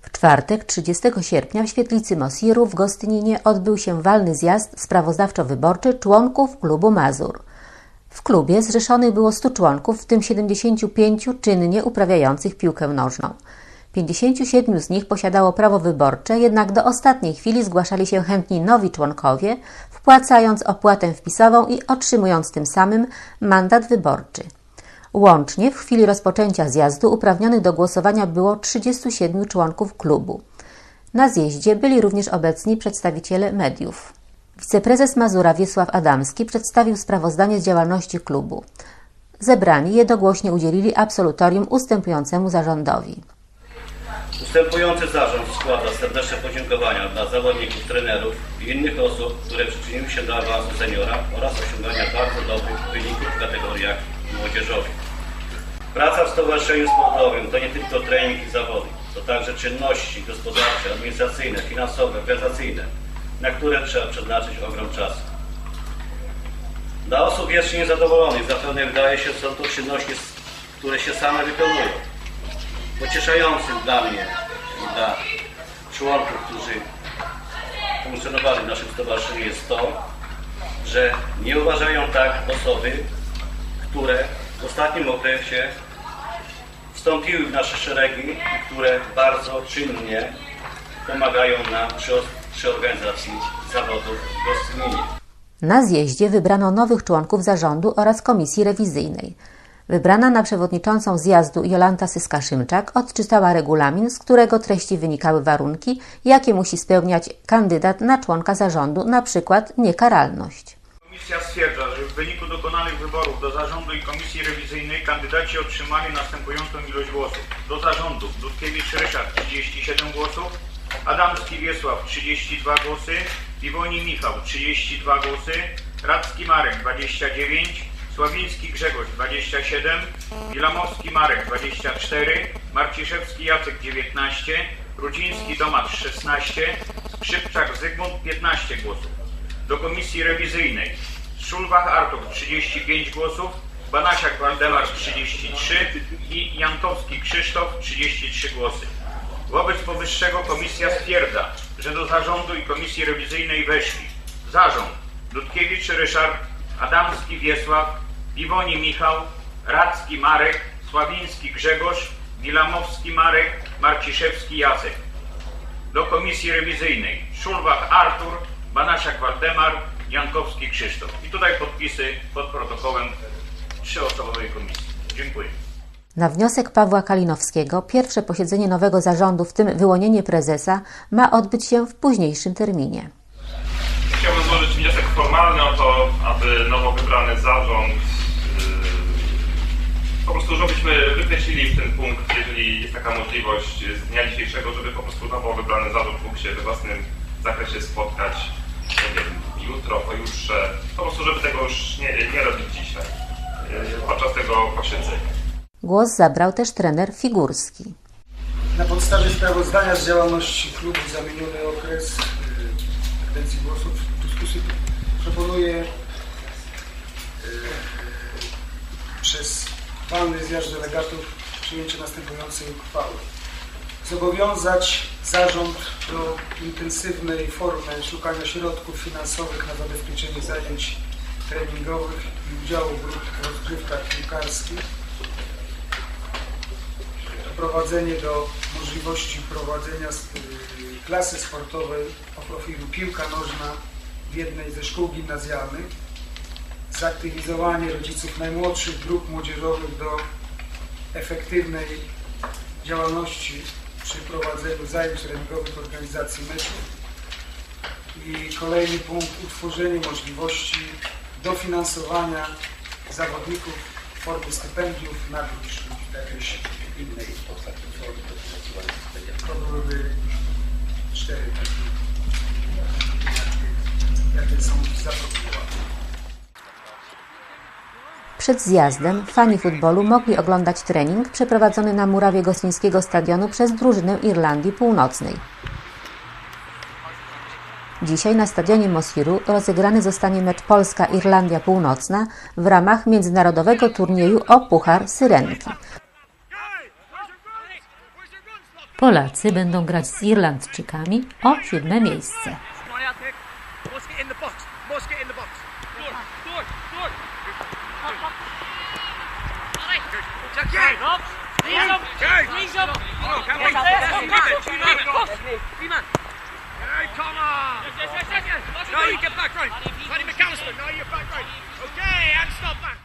W czwartek 30 sierpnia w świetlicy Mosiru w Gostyninie odbył się walny zjazd sprawozdawczo-wyborczy członków klubu Mazur. W klubie zrzeszonych było 100 członków, w tym 75 czynnie uprawiających piłkę nożną. 57 z nich posiadało prawo wyborcze, jednak do ostatniej chwili zgłaszali się chętni nowi członkowie, wpłacając opłatę wpisową i otrzymując tym samym mandat wyborczy. Łącznie w chwili rozpoczęcia zjazdu uprawnionych do głosowania było 37 członków klubu. Na zjeździe byli również obecni przedstawiciele mediów. Wiceprezes Mazura Wiesław Adamski przedstawił sprawozdanie z działalności klubu. Zebrani jednogłośnie udzielili absolutorium ustępującemu zarządowi. Ustępujący zarząd składa serdeczne podziękowania dla zawodników, trenerów i innych osób, które przyczyniły się do awansu seniora oraz osiągania bardzo dobrych wyników w kategoriach młodzieżowych. Praca w Stowarzyszeniu Sportowym to nie tylko trening i zawody, to także czynności gospodarcze, administracyjne, finansowe, organizacyjne, na które trzeba przeznaczyć ogrom czasu. Dla osób jeszcze niezadowolonych zapewne wydaje się, że są to czynności, które się same wykonują. Pocieszającym dla mnie i dla członków, którzy funkcjonowali w naszym stowarzyszeniu jest to, że nie uważają tak osoby, które w ostatnim okresie wstąpiły w nasze szeregi i które bardzo czynnie pomagają nam przy, przy organizacji zawodów w Gostyninie. Na zjeździe wybrano nowych członków zarządu oraz komisji rewizyjnej. Wybrana na przewodniczącą zjazdu Jolanta Syska-Szymczak odczytała regulamin, z którego treści wynikały warunki, jakie musi spełniać kandydat na członka zarządu, przykład niekaralność. Komisja stwierdza, że w wyniku dokonanych wyborów do zarządu i komisji rewizyjnej kandydaci otrzymali następującą ilość głosów. Do zarządu Dudkiewicz Ryszard 37 głosów, Adamski Wiesław 32 głosy, Piwoni Michał 32 głosy, Radzki Marek 29, Sławiński Grzegorz 27, Wilamowski Marek 24, Marciszewski Jacek 19, Rudziński Tomasz 16, Skrzypczak Zygmunt 15 głosów. Do komisji rewizyjnej Szulwach Artur 35 głosów, Banasiak Waldemar 33 i Jankowski Krzysztof 33 głosy. Wobec powyższego komisja stwierdza, że do zarządu i komisji rewizyjnej weszli zarząd Dudkiewicz Ryszard, Adamski Wiesław, Iwoni Michał, Radzki Marek, Sławiński Grzegorz, Wilamowski Marek, Marciszewski Jacek. Do komisji rewizyjnej Szulwach Artur, Banasiak Waldemar, Jankowski Krzysztof. I tutaj podpisy pod protokołem trzyosobowej komisji. Dziękuję. Na wniosek Pawła Kalinowskiego pierwsze posiedzenie nowego zarządu, w tym wyłonienie prezesa, ma odbyć się w późniejszym terminie. Chciałbym złożyć wniosek formalny o to, aby nowo wybrany zarząd prostu, żebyśmy wykreślili w ten punkt, jeżeli jest taka możliwość z dnia dzisiejszego, żeby po prostu nowo wybrany zarząd mógł się we własnym zakresie spotkać nie wiem, jutro, pojutrze, po prostu, żeby tego już nie, nie robić dzisiaj, yy, podczas tego posiedzenia. Głos zabrał też trener Figurski. Na podstawie sprawozdania z działalności klubu za miniony okres yy, kadencji głosów w dyskusji proponuję yy, przez walny zjazd delegatów przyjęcie następującej uchwały. Zobowiązać zarząd do intensywnej formy szukania środków finansowych na zabezpieczenie zajęć treningowych i udziału w rozgrywkach piłkarskich doprowadzenie do możliwości prowadzenia y, klasy sportowej o profilu piłka nożna w jednej ze szkół gimnazjalnych, zaktywizowanie rodziców najmłodszych grup młodzieżowych do efektywnej działalności przy prowadzeniu zajęć treningowych, organizacji meczów i kolejny punkt, utworzenie możliwości dofinansowania zawodników w formie stypendiów, nagród lub jakiejś innej formy. To byłyby cztery takie, jakie są zaproponowane. Przed zjazdem fani futbolu mogli oglądać trening przeprowadzony na murawie gostyńskiego stadionu przez drużynę Irlandii Północnej. Dzisiaj na stadionie Mosiru rozegrany zostanie mecz Polska-Irlandia Północna w ramach międzynarodowego turnieju o Puchar Syrenki. Polacy będą grać z Irlandczykami o siódme miejsce. No, you get back right. Paddy McAllister. No, you're back right. Okay, and stop that.